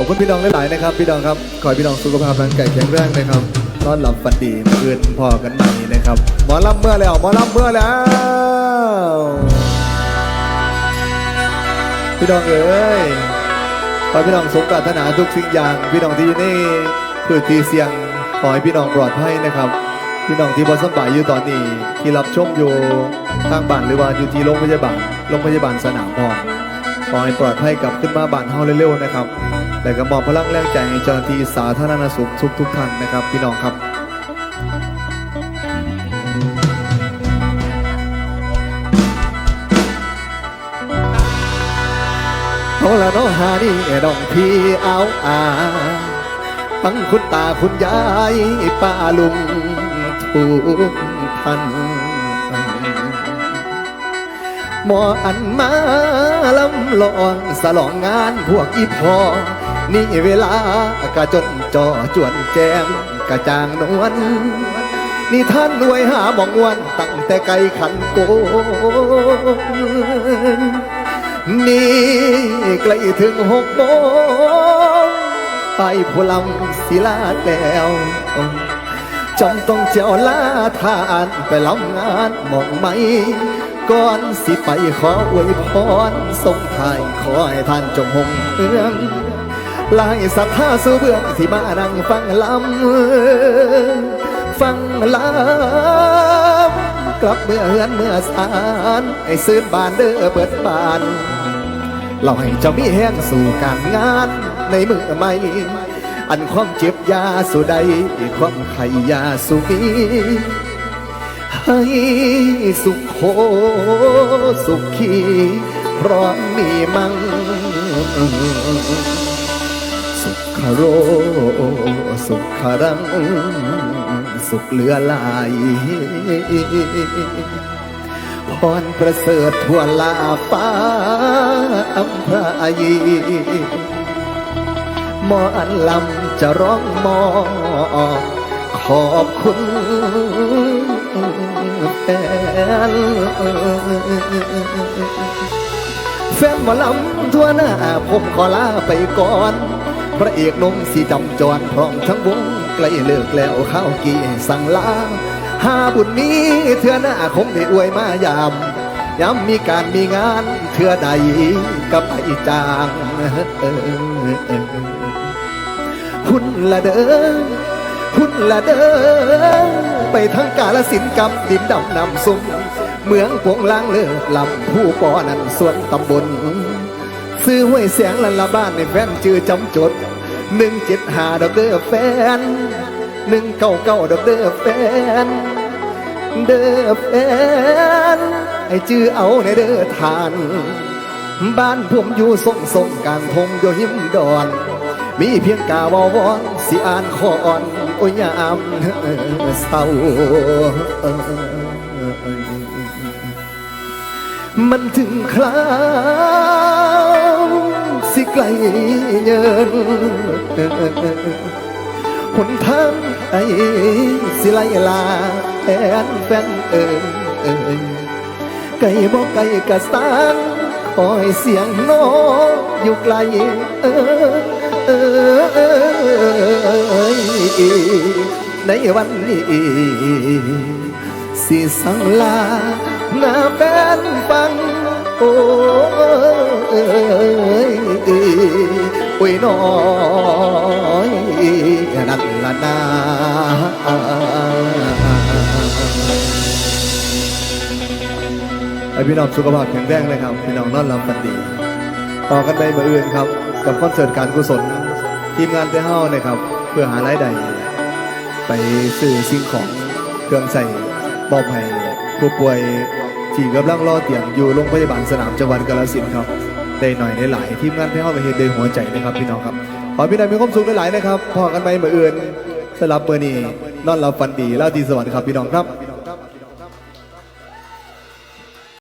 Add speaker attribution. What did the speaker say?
Speaker 1: ขอบคุณพี่น้องหลายๆนะครับ พี่น้องครับ ขอให้พี่น้องสุขภาพร่างกายแข็งแรงนะครับนอนหลับฝันดีเพื่อนพอกันใหม่นะครับ หมอลำเมื่อแล้ว หมอลำเมื่อแล้ว พี่น้องเอ๋ยขอพี่น้องสมปรารถนาทุกสิ่งอย่าง พี่น้องที่อยู่ในพื้นที่เสี่ยง ขอให้พี่น้องปลอดภัยนะครับพี่น้องที่บอสบายอยู่ตอนนี้ ที่รับชมอยู่ทางบ้านหรือว่าอยู่ที่โรงพยาบาล โรงพยาบาลสนามพอ ขอให้ปลอดภัยกลับขึ้นมาบ้านเฮาเร็วๆนะครับ แต่ก็มอบพลังแรงใจให้เจ้าหน้าที่สาธารณสุขทุกทุกๆท่านนะครับ พี่น้องครับเอาละเน้องหานี่น้องพี่เอาอาทั้งคุณตาคุณยายป้าลุงทุกท่าน หมออันมาลำลองสลองงานพวกอีพอ นี่เวลากะจนจอจวนแจมกะจางนวลนี่ท่านรวยหาหมองวันตั้งแต่ไกลขันโกนนี่ใกล้ถึงหกโมงไปผู้ลำศิลาแล้วจำต้องเจ้าลาทานไปลำงานหมองไหม ก่อนสิไปขออวยพรส่งทายขอให้ท่านจงหงเอื้องลายศรัทธาสู่เบื้องที่มานั่งฟังลำฟังลำกลับเมื่อเฮือนเมื่อสารให้ซื้นบานเด้อเปิดบานเราให้เจ้ามีแห้งสู่การงานในมือใหม่อันความเจ็บยาสู่ใดความไขยาสู่มี ให้สุขโขสุขีเพราะมีมัง สุขโร สุขรัง สุขเหลือหลายพรประเสริฐทั่วลาฟ้าอัมพรายมออันลำจะร้องมอ ขอบคุณ แฟนแฟนหมอลำทั่วหน้าผมขอลาไปก่อน พระเอกนมสีจำจรพร้อมทั้งวงใกล้เลิกแล้วข้าวกี่สั่งลาหาบุญนี้เทื่อหน้าคงได้อวยมายามย้ำมีการมีงานเทื่อใดกับไอจางคุณละเด้อ คุณละเด้อไปทั้งกาลสินกับดินดำนำซุ่มเมืองปวงลางเลิกลำผู้ปอนันส่วนตำบล ซื้อห้วยเสียงลันละบ้านในแฟนชื่อจำจดหนึ่งเจ็ดหาดอกเด้อแฟนหนึ่งเก้าเก้าดอกเด้อแฟน เด้อแฟนไอ้ชื่อเอาในเด้อทาน บ้านผมอยู่ส่งส่งกลางทงโยหิมดอน มีเพียงกาวาวอนสิอ่านขอนโอ้ยยามเศร้ามันถึงคราวสิไกลเยินหนทางไอ้สิไลลาแฟนแฟนเอ่ยไก่บอกไก่กะสางคอยเสียงน้องอยู่ไกลเออเออเออ ในวันนี้ สิสังลาหน้าแฟนฟัง โอ้ยโอ้ยน้อยนั่นละนาให้พี่น้องสุขภาพแข็งแรงเลยครับ พี่น้องนอนหลับฝันดี ต่อกันไปเมื่ออื่นครับ กับคอนเสิร์ตการกุศล ทีมงานเต้เฮ้านะครับ เพื่อหารายได้ไปซื้อสิ่งของเครื่องใส่มอบให้ผู้ป่วยที่กำลังรอเตียงอยู่โรงพยาบาลสนามจังหวัดกาฬสินธุ์ครับได้หน่อยได้หลายทีมงานที่เข้าไปเห็นด้วยหัวใจนะครับพี่น้องครับขอพี่นายมีความสุขได้หลายนะครับพอกันไปเมื่ออื่นสำหรับเบอร์นี้นอนหลับฝันดีเล่าดีสวัสดีครับพี่น้องครับ